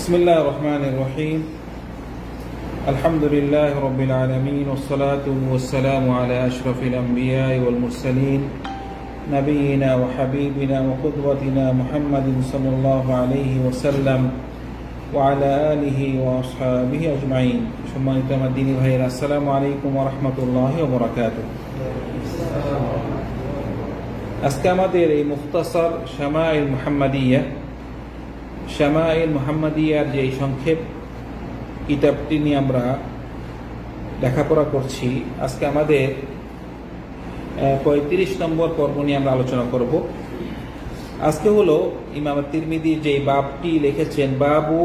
بسم الله الرحمن الرحيم الحمد لله رب العالمين والصلاة والسلام على أشرف الأنبياء والمرسلين نبينا وحبيبنا وقدوتنا محمد صلى الله عليه وسلم وعلى آله وأصحابه أجمعين ثم نتم الدين ভাইরা السلام عليكم ورحمة الله وبركاته আজকে আমাদের এই মুখতাসর শামাইল মুহাম্মাদিয়া শামাইল মুহাম্মাদিয়ার যে সংক্ষেপ কিতাবটি নিয়ে আমরা লেখাপড়া করছি, আজকে আমাদের পঁয়ত্রিশ নম্বর পর্ব নিয়ে আমরা আলোচনা করব। আজকে হলো ইমাম তিরমিদি যে বাবটি লিখেছেন, বাবু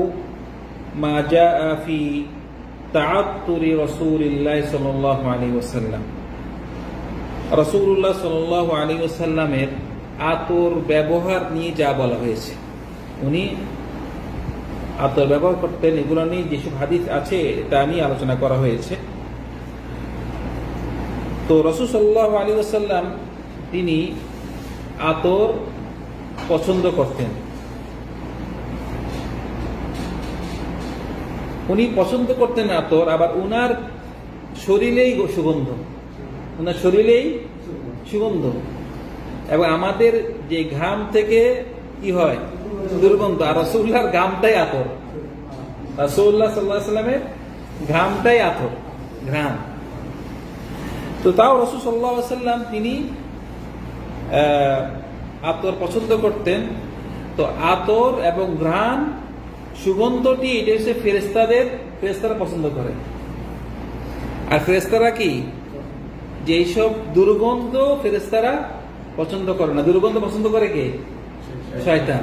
মাজা আফি তাআত্তুরি রাসূলিল্লাহ সাল্লাল্লাহু আলাইহি ওয়াসাল্লাম। রসুল্লাহ সাল আলী ওসাল্লামের আতর ব্যবহার নিয়ে যা বলা হয়েছে, উনি আতর ব্যবহার করতেন এগুলো নিয়ে যেসব হাদিস আছে, তা নিয়ে আলোচনা করা হয়েছে। তো রসুল সাল্লাহ আলী ওসাল্লাম তিনি আতর পছন্দ করতেন। উনি পছন্দ করতেন আতর, আবার উনার শরীরেই সুগন্ধ। ওনার শরীরেই সুগন্ধ। এবং আমাদের যে ঘাম থেকে কি হয়? দুর্গন্ধ, আর রসুল্লাহর ঘামটাই আতর। ঘামটাই আতর তো তাও রসুল তিনি আতর পছন্দ করতেন। তো আতর এবং ঘ্রাণ সুগন্ধটি এটা হচ্ছে ফেরেস্তাদের ফেরেস্তারা পছন্দ করে। আর ফেরেস্তারা কি? যে এইসব দুর্গন্ধ ফেরেস্তারা পছন্দ করে না। দুর্গন্ধ পছন্দ করে কে? শয়তান।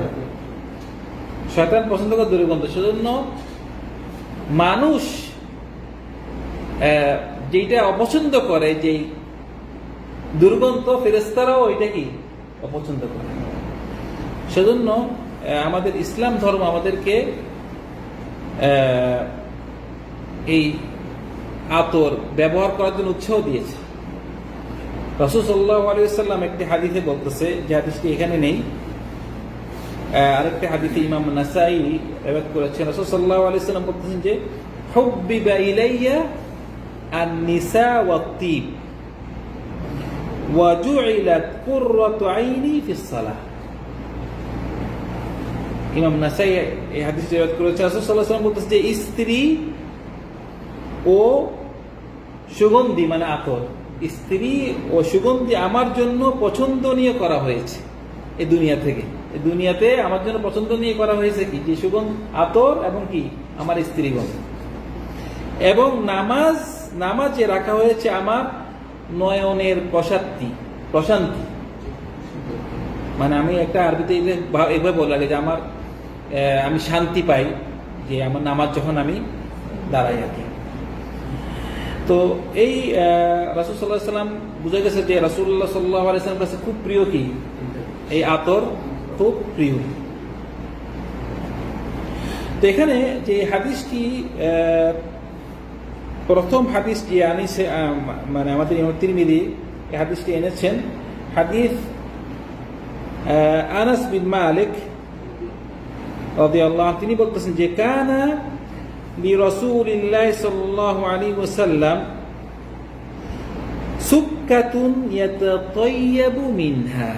শয়তান পছন্দ করে দুর্গন্ধ। সেজন্য মানুষ যেটা অপছন্দ করে যে দুর্গন্ধ ফেরেস্তারাও ওইটা কি? অপছন্দ করে। সেজন্য আমাদের ইসলাম ধর্ম আমাদেরকে এই আতর ব্যবহার করার জন্য উৎসাহ দিয়েছে। রসুল সাল্লাহ আলিয়াল্লাম একটি হাদিসে বলতেছে, যে হাদিসটি এখানে নেই। আরেকটি হাদিসে ইমাম নাসাই রেবাদ করেছেন রসুল সাল্লাহ আলিয়াল্লাম বলতেছেন যে হুব্বিবা ইলাইয়া আন নিসা ওয়াত্তিব ওয়াজুইলাত কুররাতু আইনি ফিস সালাহ ইমাম নাসাই এই হাদিস রেবাদ করেছে রসুল সাল্লাহ সাল্লাম বলতেছে যে স্ত্রী ও সুগন্ধি মানে আতর স্ত্রী ও সুগন্ধি আমার জন্য পছন্দনীয় করা হয়েছে এই দুনিয়া থেকে দুনিয়াতে আমার জন্য পছন্দ নিয়ে করা হয়েছে কি? যে সুগন্ধ, আতর এবং কি? আমার স্ত্রীগণ। এবং নামাজ, নামাজে রাখা হয়েছে আমার নয়নের প্রশান্তি প্রশান্তি। মানে আমি একটা আরবিতে এভাবে বলা যে আমার আমি শান্তি পাই যে আমার নামাজ যখন আমি দাঁড়াই আর তো এই রাসুল সাল্লাহ সাল্লাম বুঝা গেছে যে রাসুল্লাহ সাল্লাহ আলাইসলাম কাছে খুব প্রিয় কি? এই আতর খুব প্রিয়। তো এখানে যে হাদিসটি প্রথম হাদিস যে আনিসে মানে আমাদের তিরমিদি এই হাদিসটি এনেছেন। হাদিস আনাস বিন মালিক আল্লাহ তিনি বলতেছেন যে, কানা লি রসুলিল্লাহ সাল্লাহ আলী ওসাল্লাম সুক্কাতুন ইয়াতাতাইয়াবু মিনহা।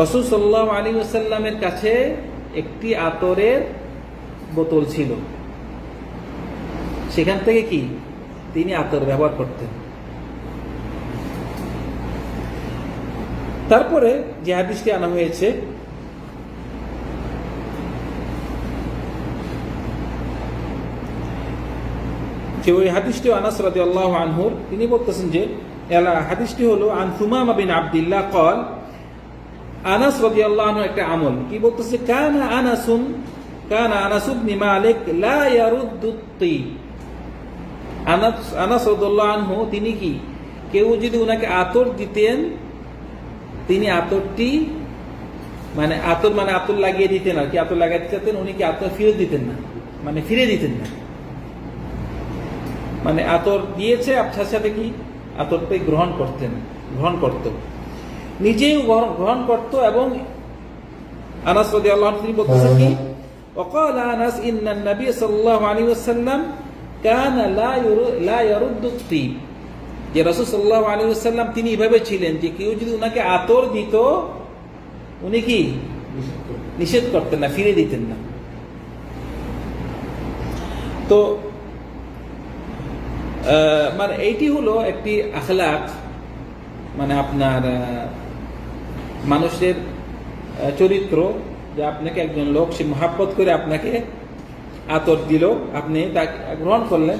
রসুল সাল্লাহ আলী ওসাল্লামের কাছে একটি আতরের বোতল ছিল। সেখান থেকে কি? তিনি আতর ব্যবহার করতেন। তারপরে যে হাদিসটি আনা হয়েছে, যে ওই হাদিসটি আনাস রাদি আল্লাহ আনহুর, তিনি বলতেছেন যে হাদিসটি হলো, আন সুমামা বিন আবদুল্লাহ কল আনাস রাদি আল্লাহ আনহু একটা আমল। কি বলতেছে? কানা আনাসুন, কানা আনাসুব নিমা আলেক লা ইয়ারুদ্দুত্তি আনাস আনাস রাদিয়াল্লাহু আনহু, তিনি কি? কেউ যদি উনাকে আতর দিতেন, তিনি আতরটি মানে আতর মানে আতর লাগিয়ে দিতেন আর কি। আতর লাগাইতে চাতেন উনি কি আতর ফিরে দিতেন না? মানে ফিরে দিতেন না। মানে আতর দিয়েছে আপনার সাথে কি? আতরটাই গ্রহণ করতেন, গ্রহণ করত। নিজেও গ্রহণ করত এবং আনাস রাদি আল্লাহ তিনি বলতেছেন কি وقال أنس إن النبي صلى الله عليه وسلم كان لا ير- لا يرد الطيب যে রসুল সাল্লাহ আলী সাল্লাম তিনি এভাবে ছিলেন যে কেউ যদি ওনাকে আতর দিত উনি কি নিষেধ করতেন না ফিরে দিতেন না তো আহ, মানে এইটি হলো একটি আখলাক মানে আপনার আহ, মানুষের চরিত্র যে আপনাকে একজন লোক, সে মহাব্বত করে আপনাকে আতর দিল, আপনি তাকে গ্রহণ করলেন,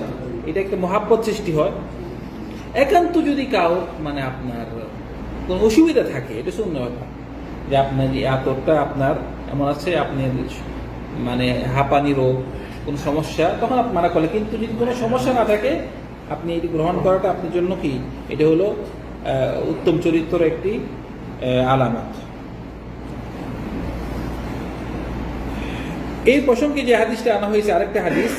এটা একটা মহাব্বত সৃষ্টি হয়। একান্ত যদি কাউ মানে আপনার কোনো অসুবিধা থাকে, এটা শূন্য ব্যাপার যে আপনার এই আতরটা আপনার এমন আছে, আপনি মানে হাঁপানি রোগ, কোনো সমস্যা, তখন আপনি মানা করলে কিন্তু যদি কোনো সমস্যা না থাকে, আপনি এটি গ্রহণ করাটা আপনার জন্য কি? এটা হলো উত্তম চরিত্র একটি আলামত এই প্রসঙ্গে যে হাদিসটা আনা হয়েছে আরেকটা হাদিস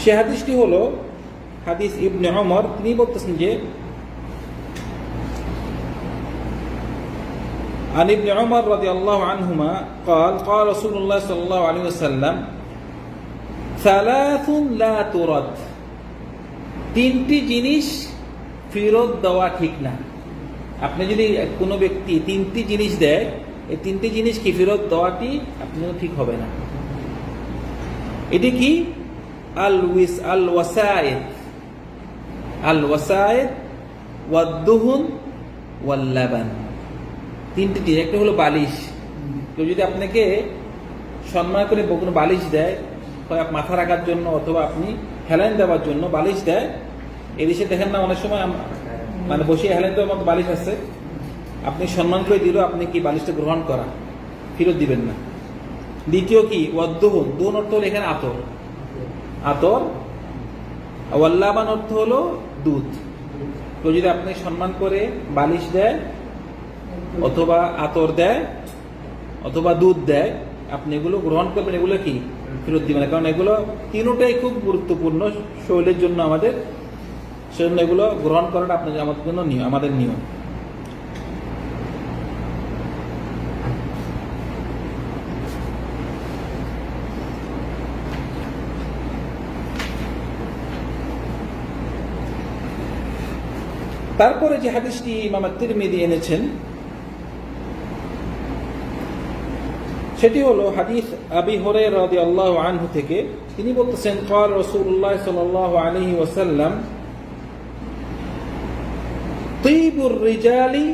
সে হাদিসটি হলো হাদিস ইবনে ওমর তিনি বলতেছেন যে عن ابن عمر رضي الله عنهما قال قال رسول الله صلى الله عليه وسلم ثلاث لا ترد তিনটি জিনিস ফেরত দেওয়া ঠিক না। আপনি যদি কোনো ব্যক্তি তিনটি জিনিস দেয়, এই তিনটি জিনিস কি ফেরত দেওয়াটি আপনার ঠিক হবে না? এটি কি? আল উইস, আল ওয়াসায়েদ আল ওয়াসায়েদ ওয়াদ্দুহুন ওয়াল্লাবান তিনটি জিনিস, একটা হলো বালিশ। কেউ যদি আপনাকে সম্মান করে কোনো বালিশ দেয়, হয় মাথা রাখার জন্য অথবা আপনি হেলাইন দেওয়ার জন্য বালিশ দেয় এই দেশে দেখেন না, অনেক সময় মানে বসিয়ে হেলাইন তো মতো বালিশ আছে। আপনি সম্মান করে দিল আপনি কি বালিশটা গ্রহণ করা? ফেরত দিবেন না। দ্বিতীয় কি? ওয়াদ্দুহুন দুন অর্থ হলো এখানে আতর। আতর, ওয়াল্লাবান অর্থ হলো দুধ। কেউ যদি আপনি সম্মান করে বালিশ দেয়, অথবা আতর দেয়, অথবা দুধ দেয়, আপনি এগুলো গ্রহণ করবেন। এগুলো কি? ফেরত দিবেন। কারণ এগুলো তিনটাই খুব গুরুত্বপূর্ণ শরীরের জন্য আমাদের সেজন্য এগুলো গ্রহণ করাটা আপনাদের আমাদের জন্য নিয়ম, আমাদের নিয়ম। তারপরে যে হাদিসটি মামা তিরমিদি এনেছেন, সেটি হলো হাদিস আবি হরে রদি আল্লাহ আনহু থেকে। তিনি বলতেছেন কর রসুল্লাহ সাল আলহি ওসাল্লাম তিবুর রিজালি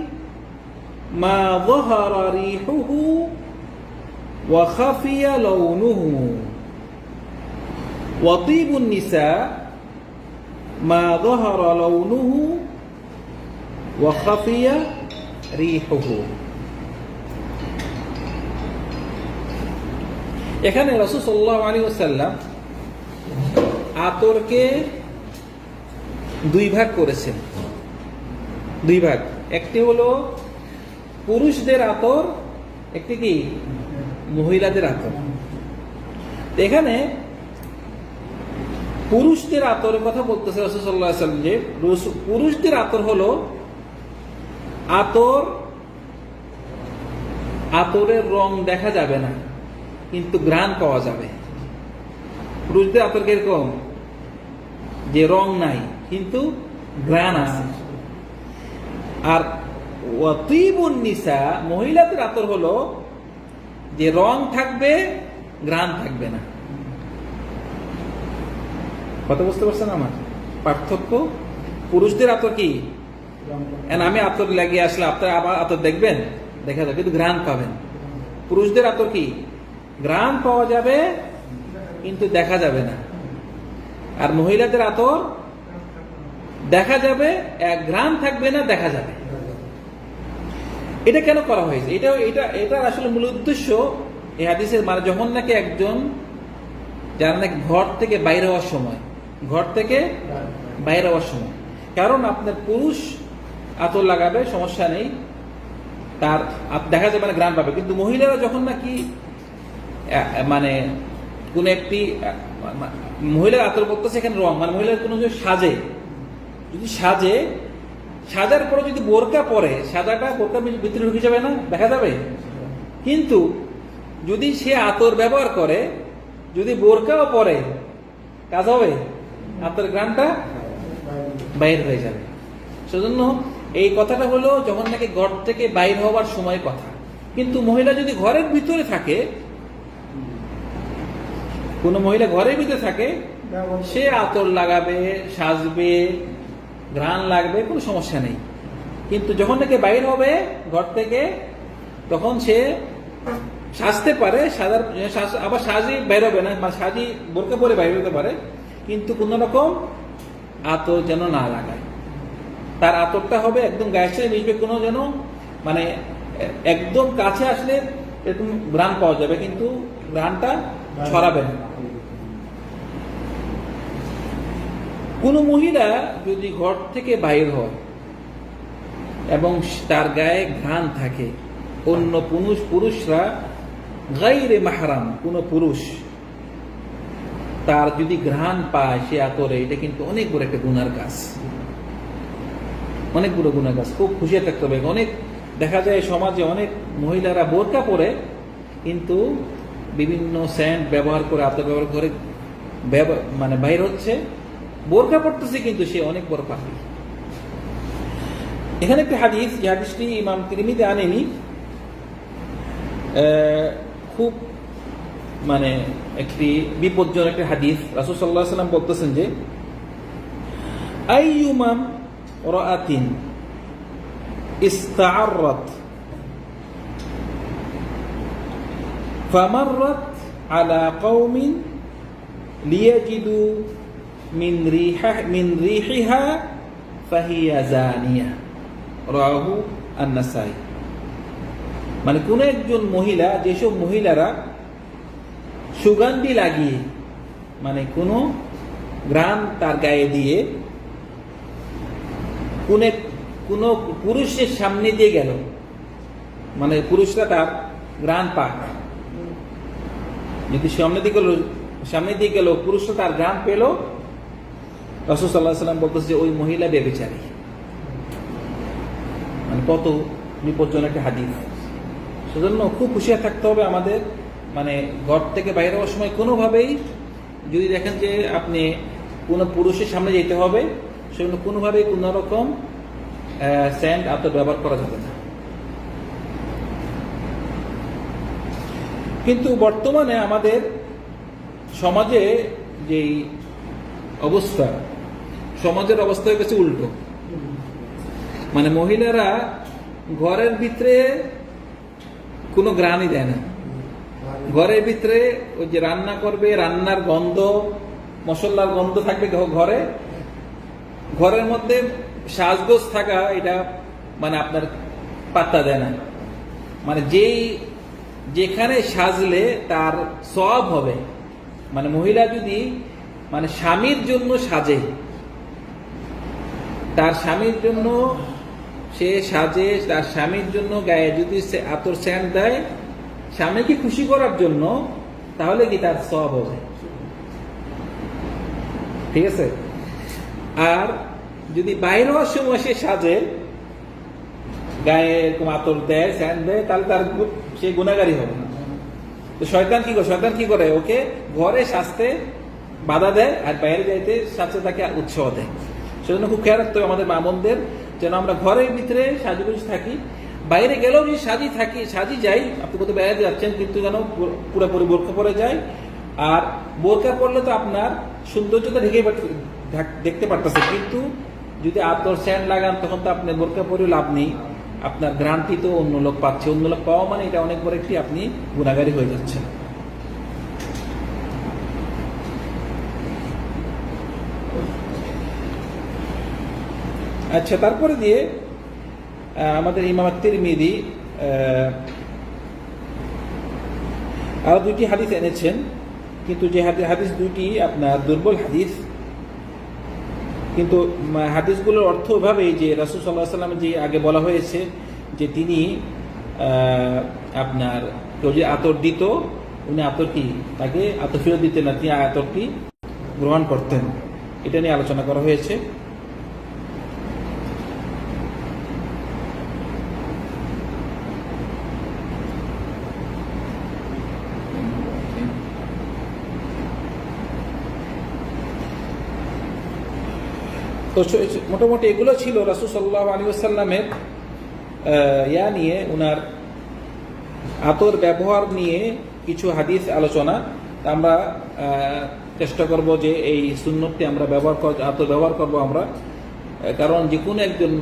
মা যহারা রিহুহু ওয়া খাফিয়া লাউনুহু। ওয়া তিবুন নিসা মা যহারা লাউনুহু এখানে রসুল সাল্লাহ আলী ওসাল্লাম আতরকে দুই ভাগ করেছেন। দুই ভাগ। একটি হলো পুরুষদের আতর, একটি কি? মহিলাদের আতর। এখানে পুরুষদের আতরের কথা বলতেছে রসুল সাল্লাহ সাল্লাম যে পুরুষদের আতর হলো আতর, আতরের রং দেখা যাবে না, কিন্তু ঘ্রাণ পাওয়া যাবে। পুরুষদের আতর কীরকম? যে রং নাই, কিন্তু ঘ্রাণ আছে। আর নিসা, মহিলাদের আতর হলো যে রং থাকবে গ্রাম থাকবে না। কথা বুঝতে পারছেন আমার? পার্থক্য? পুরুষদের আতর কি? আমি আতর লাগিয়ে আসলে আপনার আবার আতর দেখবেন? দেখা যাবে কিন্তু গ্রাম পাবেন। পুরুষদের আতর কি? গ্রাম পাওয়া যাবে, কিন্তু দেখা যাবে না। আর মহিলাদের আতর দেখা যাবে, এক গ্রাম থাকবে না, দেখা যাবে। এটা কেন করা হয়েছে? এটা এটা এটা আসলে মূল উদ্দেশ্য। এই হাদিসের মানে যখন নাকি একজন, যারা নাকি ঘর থেকে বাইরে হওয়ার সময়, ঘর থেকে বাইরে হওয়ার সময়, কারণ আপনার পুরুষ আতর লাগাবে, সমস্যা নেই, তার দেখা যাবে না গ্রাম পাবে। কিন্তু মহিলারা যখন নাকি মানে কোন একটি মহিলার আতর বলতেছে এখানে রং মানে মহিলার কোনো সাজে। যদি সাজে সাজার পরে যদি বোরকা পরে সাজাটা বোরকা ভিতরে ঢুকে যাবে না? দেখা যাবে? কিন্তু যদি সে আতর ব্যবহার করে, যদি বোরকাও পরে, কাজ হবে? আতর গ্রানটা বাইর হয়ে যাবে। সেজন্য এই কথাটা হলো যখন নাকি ঘর থেকে বাইর হওয়ার সময় কথা। কিন্তু মহিলা যদি ঘরের ভিতরে থাকে, কোনো মহিলা ঘরের ভিতরে থাকে, সে আতর লাগাবে, সাজবে ঘ্রাণ লাগবে, কোনো সমস্যা নেই। কিন্তু যখন নাকি বাইর হবে ঘর থেকে, তখন সে সাজতে পারে, সাজার আবার সাজি বেরোবে না বা সাজি বোরকা পরে বাইরে হতে পারে, কিন্তু কোন রকম আতর যেন না লাগায়। তার আতরটা হবে একদম গায়ের সাথে মিশবে, কোনো যেন মানে একদম কাছে আসলে এরকম ঘ্রাণ পাওয়া যাবে, কিন্তু ঘ্রাণটা ছড়াবে না। কোনো মহিলা যদি ঘর থেকে বাইর হয় এবং তার গায়ে ঘ্রাণ থাকে, অন্য পুরুষ, পুরুষরা গাইরে মাহারাম, কোনো পুরুষ তার যদি ঘ্রাণ পায় সে আতরে, এটা কিন্তু অনেক বড় একটা গুনার কাজ। অনেক বড় গুনার কাজ, খুব খুশি থাকতে হবে। অনেক, দেখা যায় সমাজে অনেক মহিলারা বোরকা পরে, কিন্তু বিভিন্ন স্যান্ড ব্যবহার করে, আতর ব্যবহার করে মানে বাইর হচ্ছে। বোরকা পড়তেছে কিন্তু সে অনেক বড় পাখি এখানে একটি হাদিস যে হাদিসটি ইমাম তিরমিতে আনেনি আহ, খুব মানে একটি বিপজ্জনক একটি হাদিস রাসূল সাল্লাল্লাহু আলাইহি সাল্লাম বলতেছেন যে আইয়ুমাম রাআতিন ইস্তাআররাত فمرت على قوم ليجدوا মিন মানে কোন একজন মহিলা, যেসব মহিলারা সুগন্ধি লাগিয়ে মানে কোন গ্রাম তার গায়ে দিয়ে, কোনে কোনো পুরুষের সামনে দিয়ে গেল মানে পুরুষরা তার গ্রাম পাক। যদি সামনে দিয়ে গেল সামনে দিয়ে গেল, পুরুষরা তার গ্রাম পেল রসুল সাল্লাহ সাল্লাম বলতেছে যে ওই মহিলা বেবিচারী মানে কত বিপজ্জনক একটা হাদিস। সেজন্য খুব হুঁশিয়ার থাকতে হবে আমাদের মানে ঘর থেকে বাইরে হওয়ার সময় কোনোভাবেই যদি দেখেন যে আপনি কোনো পুরুষের সামনে যেতে হবে, সেজন্য কোনোভাবেই কোনো রকম স্যান্ড আপনার ব্যবহার করা যাবে না। কিন্তু বর্তমানে আমাদের সমাজে যেই অবস্থা সমাজের অবস্থা হয়ে গেছে উল্টো। মানে মহিলারা ঘরের ভিতরে কোনো গ্রানই দেয় না। ঘরের ভিতরে ওই যে রান্না করবে, রান্নার গন্ধ, মশলার গন্ধ থাকবে ঘরে। ঘরের মধ্যে সাজগোজ থাকা, এটা মানে আপনার পাত্তা দেয় না। মানে যেই, যেখানে সাজলে তার সব হবে। মানে মহিলা যদি মানে স্বামীর জন্য সাজে তার স্বামীর জন্য সে সাজে, তার স্বামীর জন্য গায়ে যদি সে আতর স্যান্ড দেয়, স্বামীকে খুশি করার জন্য, তাহলে কি তার সব হবে? ঠিক আছে? আর যদি বাইরে হওয়ার সময় সে সাজে, গায়ে এরকম আতর দেয়, স্যান্ড দেয়, তাহলে তার সে গুণাগারী হবে। তো শয়তান কি করে শয়তান কি করে? ওকে ঘরে সাজতে বাধা দেয় আর বাইরে যাইতে সাজতে তাকে উৎসাহ দেয়। সেজন্য খুব খেয়াল রাখতে হবে আমাদের মামনদের, যেন আমরা ঘরের ভিতরে সাজুগুজি থাকি। বাইরে গেলেও যদি সাজি থাকি, সাজি যাই, আপনি কোথাও বেড়াতে যাচ্ছেন কিন্তু যেন পুরোপুরি বোরখা পরে যায় আর বোরখা পরলে তো আপনার সৌন্দর্যটা ঢেকে দেখতে পারতেছে। কিন্তু যদি আপনার স্যান্ড লাগান, তখন তো আপনি বোরখা পরে লাভ নেই। আপনার গ্রান্টি তো অন্য লোক পাচ্ছে। অন্য লোক পাওয়া মানে এটা অনেক বড় একটি আপনি গুণাগারী হয়ে যাচ্ছেন। আচ্ছা তারপরে দিয়ে আমাদের ইমাম তিরমিদি আরও দুইটি হাদিস এনেছেন, কিন্তু যে হাদি- হাদিস দুইটি আপনার দুর্বল হাদিস। কিন্তু হাদিসগুলোর অর্থ এভাবেই যে রাসুল সাল্লাহ সাল্লাম যে আগে বলা হয়েছে যে তিনি আপনার কেউ যে আতর দিত, উনি আতরটি তাকে আতর ফেরত দিতেন না, তিনি আতরটি গ্রহণ করতেন। এটা নিয়ে আলোচনা করা হয়েছে। তো মোটামুটি এগুলো ছিল রাসুল সাল্লাহ আলী আসাল্লামের ইয়া নিয়ে ওনার আতর ব্যবহার নিয়ে কিছু হাদিস আলোচনা। আমরা চেষ্টা করব যে এই সুন্নতটি আমরা ব্যবহার কর, আতর ব্যবহার করব আমরা। কারণ যে কোনো একজন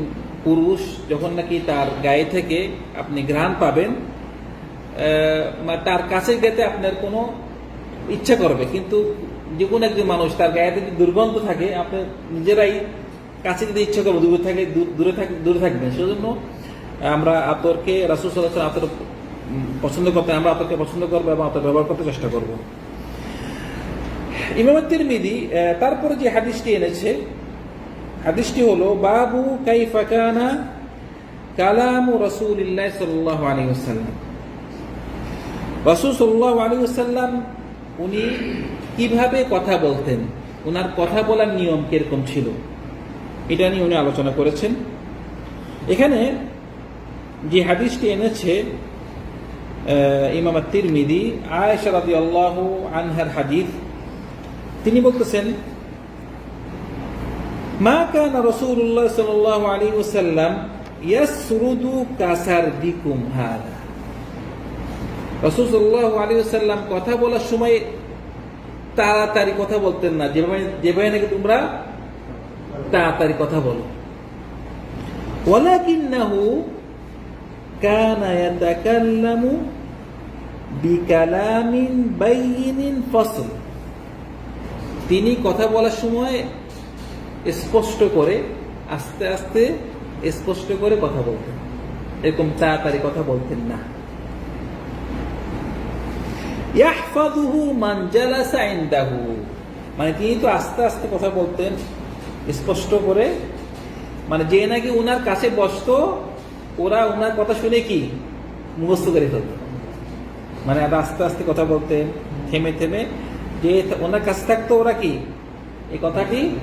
পুরুষ যখন নাকি তার গায়ে থেকে আপনি ঘ্রাণ পাবেন তার কাছে যেতে আপনার কোনো ইচ্ছা করবে। কিন্তু যে কোনো একজন মানুষ তার গায়ে যদি দুর্গন্ধ থাকে, আপনি নিজেরাই কাছে যেতে ইচ্ছা করব দূরে থাকে দূরে থাক দূরে থাকবেন সেজন্য আমরা আতরকে রাসুল সাল্লাহ আতর পছন্দ করতে আমরা আতরকে পছন্দ করব এবং আতর ব্যবহার করতে চেষ্টা করব। ইমাম তিরমিদি আহ, তারপরে যে হাদিসটি এনেছে হাদিসটি হলো বাবু কাইফা কানা কালামু রাসূলিল্লাহ সাল্লাল্লাহু আলাইহি ওয়াসাল্লাম। রাসূল আলাইহি ওয়াসাল্লাম উনি কীভাবে কথা বলতেন? ওনার কথা বলার নিয়ম কীরকম ছিল? এটা নিয়ে উনি আলোচনা করেছেন। এখানে যে হাদিসটি এনেছে ইমাম তিরমিদি, আয়েশা রাদিয়াল্লাহু আনহার হাদিস, তিনি বলতেছেন, মা কানা রাসূলুল্লাহ সাল্লাল্লাহু আলাইহি ওয়াসাল্লাম ইয়াসরুদু কাসারদিকুম হাদা। রাসূল সাল্লাল্লাহু আলাইহি ওয়াসাল্লাম কথা বলার সময় তাড়াতাড়ি কথা বলতেন না। যেভাবে যেভাবে নাকি তোমরা তাড়াতাড়ি কথা বলো। ওয়ালাকিন্নাহু কানা ইয়াতাকাল্লামু বিকালামিন বাইয়িনিন ফসল। তিনি কথা বলার সময় স্পষ্ট করে, আস্তে আস্তে স্পষ্ট করে কথা বলতেন। এরকম তাড়াতাড়ি কথা বলতেন না। ইয়াহফাযুহু মান জালাসা ইনদাহু। মানে তিনি তো আস্তে আস্তে কথা বলতেন। স্পষ্ট করে মানে যে নাকি ওনার কাছে বসতো, ওরা ওনার কথা শুনে কি? মুখস্থ করে ফেলত। মানে আস্তে আস্তে কথা বলতেন, থেমে থেমে। যে ওনার কাছে থাকতো ওরা কি? এই কথাটি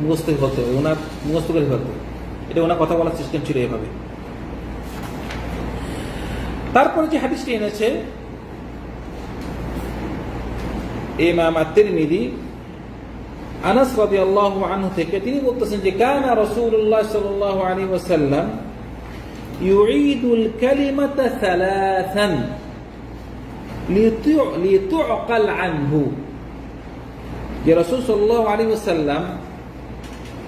মুখস্থ করতে ওনার মুখস্থ করে ফেলতো। এটা ওনার কথা বলার সিস্টেম ছিল এভাবে। তারপরে যে হাদিসটি এনেছে, ইমাম আত-তিরমিজি আনাস রাদিয়াল্লাহু আনহু থেকে তিনি বলতেছেন যে, কানা রাসূলুল্লাহ সাল্লাল্লাহু আলাইহি ওয়াসাল্লাম ইউঈদুল কালিমাতা সালাসান লিতু- লিতু'কাল আনহু। যে রাসূল সাল্লাল্লাহু আলাইহি ওয়াসাল্লাম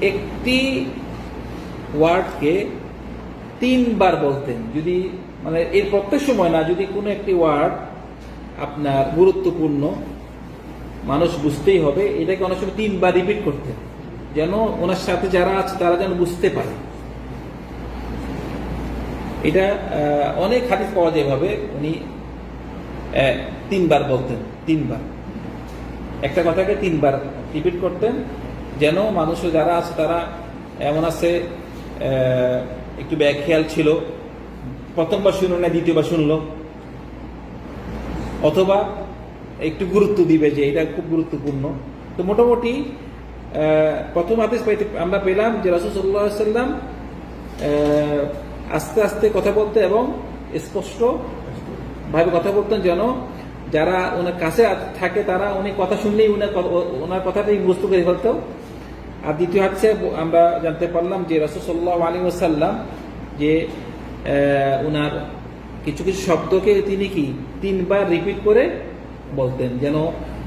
একটি ওয়ার্ডকে তিনবার বলতেন। যদি মানে এর প্রত্যেক সময় না, যদি কোনো একটি ওয়ার্ড আপনার গুরুত্বপূর্ণ মানুষ বুঝতেই হবে, এটাকে অনেক সময় তিনবার রিপিট করতেন যেন ওনার সাথে যারা আছে, তারা যেন বুঝতে পারে। এটা অনেক হাদিস পাওয়া যায় এভাবে, উনি তিনবার বলতেন, তিনবার। একটা কথাকে তিনবার রিপিট করতেন, যেন মানুষ যারা আছে, তারা এমন আছে একটু ব্যাখ্যাল ছিল, প্রথমবার শুনলো না দ্বিতীয়বার শুনলো। অথবা একটু গুরুত্ব দিবে যে এটা খুব গুরুত্বপূর্ণ। তো মোটামুটি প্রথম হাদিস পাইতে, আমরা পেলাম যে রাসুল সাল্লাহ সাল্লাম আস্তে আস্তে কথা বলতে এবং স্পষ্ট ভাবে কথা বলতেন যেন যারা ওনার কাছে থাকে তারা উনি কথা শুনলেই উনার ওনার কথাটাই বুঝতে করে ফেলতো। আর দ্বিতীয় হচ্ছে আমরা জানতে পারলাম যে রাসুল সাল্লাহ আলী ওসাল্লাম যে ওনার কিছু কিছু শব্দকে তিনি কি তিনবার রিপিট করে বলতেন যেন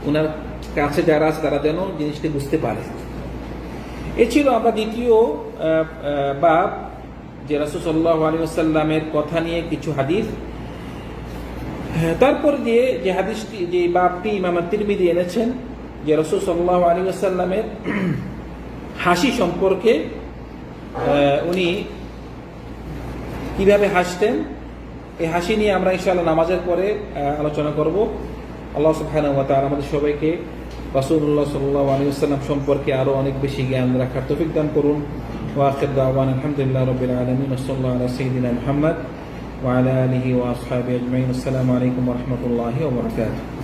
ওনার কাছে যারা আছে তারা যেন জিনিসটি বুঝতে পারে। এ ছিল আমরা দ্বিতীয় বাব যে রাসুল সাল্লাহ আলী আসাল্লামের কথা নিয়ে কিছু হাদিস। হ্যাঁ, তারপর দিয়ে যে হাদিসটি যে বাপটি ইমাম তিরমিদি এনেছেন যে রসুল সাল্লাহ আলী আসাল্লামের হাসি সম্পর্কে উনি কীভাবে হাসতেন এই হাসি নিয়ে আমরা ইনশাআল্লাহ নামাজের পরে আলোচনা করব। আল্লাহ সুবহানাহু ওয়া তাআলা আমাদের সবাইকে রাসূলুল্লাহ সাল্লাল্লাহু আলাইহি ওয়াসাল্লাম সম্পর্কে আরও অনেক বেশি জ্ঞান রাখার তৌফিক দান করুন। ওয়া আখির দাওয়ানা আলহামদুলিল্লাহ রাব্বিল আলামিন ওয়া সাল্লাল্লাহু আলা সাইয়্যিদিনা মুহাম্মদ ওয়া আলা আলিহি ওয়া আসহাবিহি আজমাইন। আসসালামু আলাইকুম ওয়া রাহমাতুল্লাহি ওয়া বারাকাতুহু।